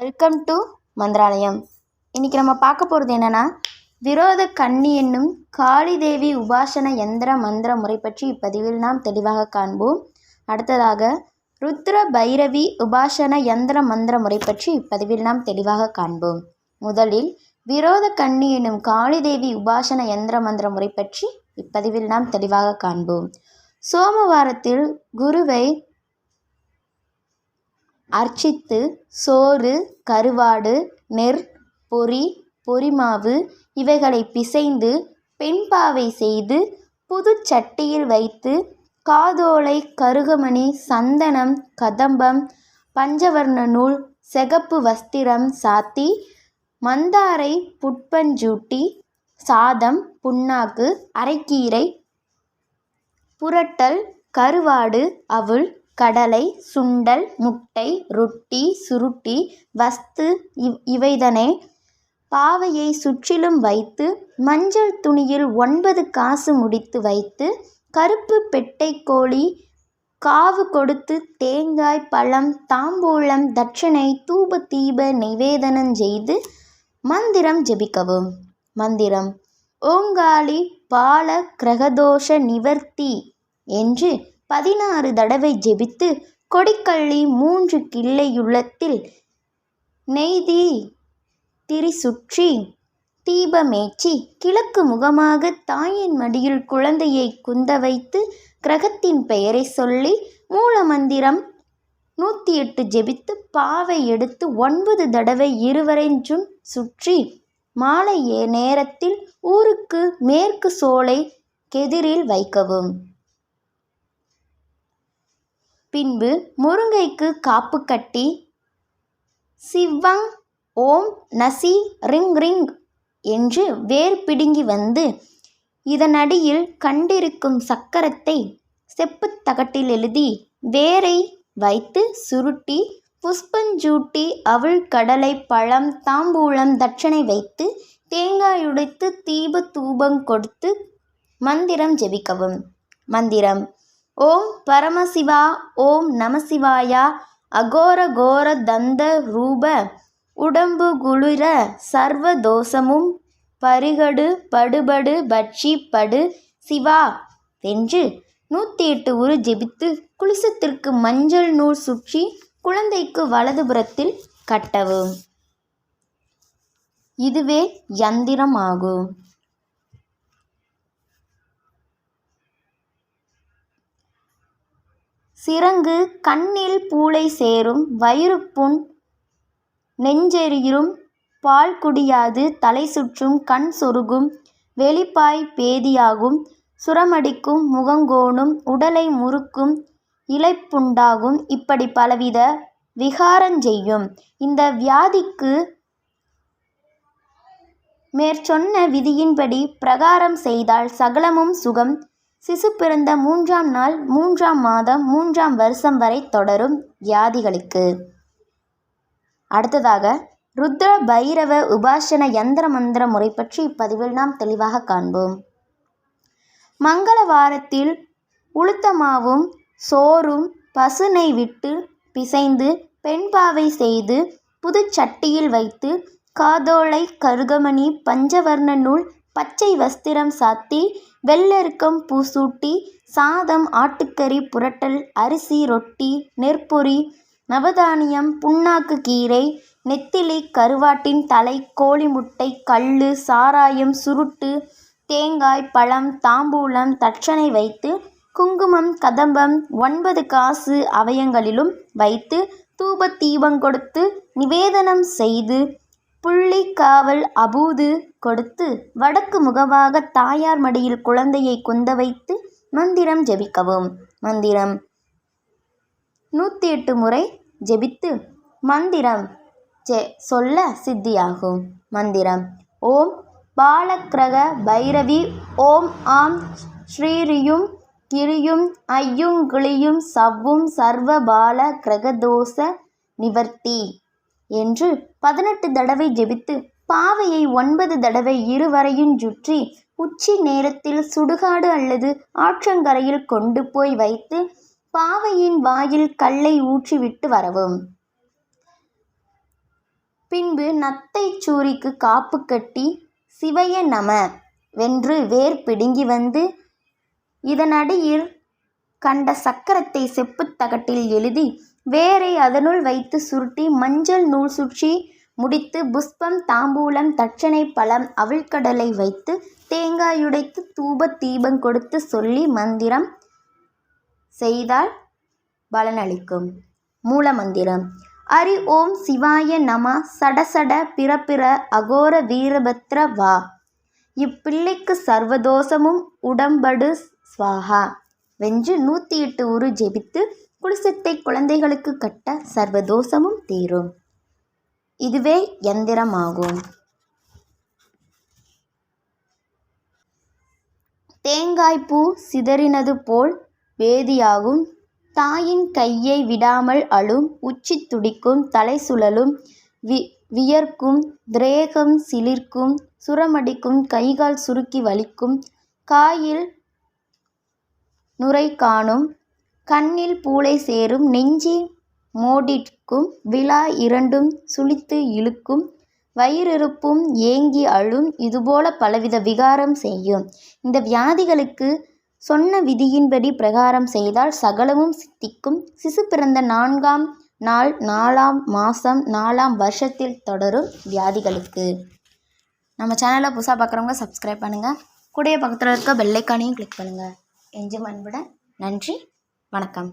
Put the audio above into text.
Welcome to Mantralayam. இன்றைக்கி நம்ம பார்க்க போகிறது என்னென்னா விரோத கன்னி என்னும் காளி தேவி உபாசன யந்திர மந்திர முறை பற்றி இப்பதிவில் நாம் தெளிவாக காண்போம். அடுத்ததாக ருத்ர பைரவி உபாசன யந்திர மந்திர முறை பற்றி இப்பதிவில் நாம் தெளிவாக காண்போம். முதலில் விரோத கன்னி என்னும் காளி தேவி உபாசன யந்திர மந்திர முறை பற்றி இப்பதிவில் நாம் தெளிவாக காண்போம். சோமவாரத்தில் குருவை அர்ச்சித்து சோறு கருவாடு நெற் பொரி பொரிமாவு இவைகளை பிசைந்து பெண்பாவை செய்து புதுச் சட்டியில் வைத்து காதோலை கருகமணி சந்தனம் கதம்பம் பஞ்சவர்ண நூல் சிகப்பு வஸ்திரம் சாத்தி மந்தாரை புட்பஞ்சூட்டி சாதம் புண்ணாக்கு அரைக்கீரை புரட்டல் கருவாடு அவுள் கடலை சுண்டல் முட்டை ரொட்டி சுருட்டி வஸ்து இவ் இவைதனை. பாவையை சுற்றிலும் வைத்து மஞ்சள் துணியில் ஒன்பது காசு முடித்து வைத்து கருப்பு பெட்டை கோழி காவு கொடுத்து தேங்காய் பழம் தாம்பூலம் தட்சணை தூப தீப நிவேதனம் செய்து மந்திரம் ஜெபிக்கவும். மந்திரம் ஓங்காளி பால கிரகதோஷ நிவர்த்தி என்று பதினாறு தடவை ஜெபித்து கொடிக்கள்ளி மூன்று கிள்ளையுள்ளத்தில் நெய்தி திரிசுற்றி தீபமேற்றி கிழக்கு முகமாக தாயின் மடியில் குழந்தையை குந்த வைத்து கிரகத்தின் பெயரை சொல்லி மூலமந்திரம் நூற்றி எட்டு ஜெபித்து பாவை எடுத்து ஒன்பது தடவை இருவரைஞ்சும் சுற்றி மாலை நேரத்தில் ஊருக்கு மேற்கு சோலை கெதிரில் வைக்கவும். பின்பு முருங்கைக்கு காப்பு கட்டி சிவ்வங் ஓம் நசி ரிங் ரிங் என்று வேர் பிடுங்கி வந்து இதனடியில் கண்டிருக்கும் சக்கரத்தை செப்புத் தகட்டில் எழுதி வேரை வைத்து சுருட்டி புஷ்பஞ்சூட்டி அவள் கடலை பழம் தாம்பூலம் தட்சணை வைத்து தேங்காய் உடைத்து தீப தூபம் கொடுத்து மந்திரம் ஜெபிக்கவும். மந்திரம் ஓம் பரமசிவா ஓம் நமசிவாயா அகோர கோர தந்த ரூப உடம்பு குளிர சர்வ தோஷமும் பரிகடு படுபடு பட்சி படு சிவா. என்று நூற்றி எட்டு உரு ஜெபித்து குளிசத்திற்கு மஞ்சள் நூல் சுற்றி குழந்தைக்கு வலதுபுறத்தில் கட்டவும். இதுவே யந்திரமாகும். சிரங்கு கண்ணில் பூளை சேரும் வயிறுப்புண் நெஞ்செரியும் பால் குடியாது தலை சுற்றும் கண் சொருகும் வெளிப்பாய் பேதியாகும் சுரமடிக்கும் முகங்கோணும் உடலை முறுக்கும் இளைப்புண்டாகும் இப்படி பலவித விகாரஞ்செய்யும் இந்த வியாதிக்கு மேற்சொன்ன விதியின்படி பிரகாரம் செய்தால் சகலமும் சுகம் சிசு பிறந்த மூன்றாம் நாள் மூன்றாம் மாதம் மூன்றாம் வருஷம் வரை தொடரும் வியாதிகளுக்கு. அடுத்ததாக ருத்ர பைரவ உபாசன யந்திர மந்திர முறை பற்றி இப்பதிவில் நாம் தெளிவாக காண்போம். மங்கள வாரத்தில் உளுத்தமாவும் சோறும் பசுனை விட்டு பிசைந்து பெண்பாவை செய்து புதுச்சட்டியில் வைத்து காதோலை கருகமணி பஞ்சவர்ண நூல் பச்சை வஸ்திரம் சாத்தி வெள்ளெருக்கம் பூசூட்டி சாதம் ஆட்டுக்கறி புரட்டல் அரிசி ரொட்டி நெற்பொரி நவதானியம் புண்ணாக்கு கீரை நெத்திலி கருவாட்டின் தலை கோழி முட்டை கல் சாராயம் சுருட்டு தேங்காய் பழம் தாம்பூலம் தட்சணை வைத்து குங்குமம் கதம்பம் ஒன்பது காசு அவயங்களிலும் வைத்து தூப தீபம் கொடுத்து நிவேதனம் செய்து புள்ளி காவல் அபூது கொடுத்து வடக்கு முகவாக தாயார் மடியில் குழந்தையை குந்த வைத்து மந்திரம் ஜெபிக்கவும். மந்திரம். நூற்றி எட்டு முறை ஜெபித்து மந்திரம் ஜெ சொல்ல சித்தியாகும். மந்திரம். ஓம் பாலக்கிரக பைரவி ஓம் ஆம் ஸ்ரீரியும் கிரியும் ஐயும் கிளியும் சவ்வும் சர்வ பால கிரகதோஷ நிவர்த்தி. என்று பதினெட்டு தடவை ஜெபித்து பாவையை ஒன்பது தடவை இருவரையும் சுற்றி உச்சி நேரத்தில் சுடுகாடு அல்லது ஆற்றங்கரையில் கொண்டு போய் வைத்து பாவையின் வாயில் கல்லை ஊற்றிவிட்டு வரவும். பின்பு நத்தைச் சூரிக்கு காப்பு கட்டி சிவைய நம வென்று வேர் பிடுங்கி வந்து இதனடியில் கண்ட சக்கரத்தை செப்புத் தகட்டில் எழுதி வேரை அதனுள் வைத்து சுருட்டி மஞ்சள் நூல் சுற்றி முடித்து புஷ்பம் தாம்பூலம் தட்சணை பழம் அவிழ்கடலை வைத்து தேங்காயுடைத்து தூப தீபம் கொடுத்து சொல்லி மந்திரம் செய்தால் பலனளிக்கும். மூல மந்திரம். அரி ஓம் சிவாய நம சடசட பிறப்பிற அகோர வீரபத்ர வா. இப்பிள்ளைக்கு சர்வதோஷமும் உடம்படு ஸ்வாகா. வென்று நூற்றி எட்டு உரு ஜெபித்து குடிசத்தை குழந்தைகளுக்கு கட்ட சர்வதோஷமும் தீரும். இதுவே யந்திரமாகும் தேங்காய்ப்பூ சிதறினது போல் வேதியாகும். தாயின் கையை விடாமல் அழும் உச்சி துடிக்கும் தலை சுழலும் வி வியர்க்கும் திரேகம் சிலிர்க்கும் சுரமடிக்கும் கைகால் சுருக்கி வலிக்கும் காயில் நுரை காணும் கண்ணில் பூளை சேரும் நெஞ்சி மோடிக்கும் விழா இரண்டும் சுளித்து இழுக்கும். வயிறிருப்பும் ஏங்கி அழும் இதுபோல பலவித விகாரம் செய்யும். இந்த வியாதிகளுக்கு சொன்ன விதியின்படி பிரகாரம் செய்தால் சகலமும் சித்திக்கும். சிசு பிறந்த நான்காம் நாள் நாலாம் மாதம் நாலாம் வருஷத்தில் தொடரும் வியாதிகளுக்கு. நம்ம சேனலை புதுசாக பார்க்குறவங்க சப்ஸ்கிரைப் பண்ணுங்கள் கூடயே பக்கத்தில் இருக்க பெல்லைக்கானையும் கிளிக் பண்ணுங்கள் எஞ்சும் அன்புடன் நன்றி. வணக்கம்.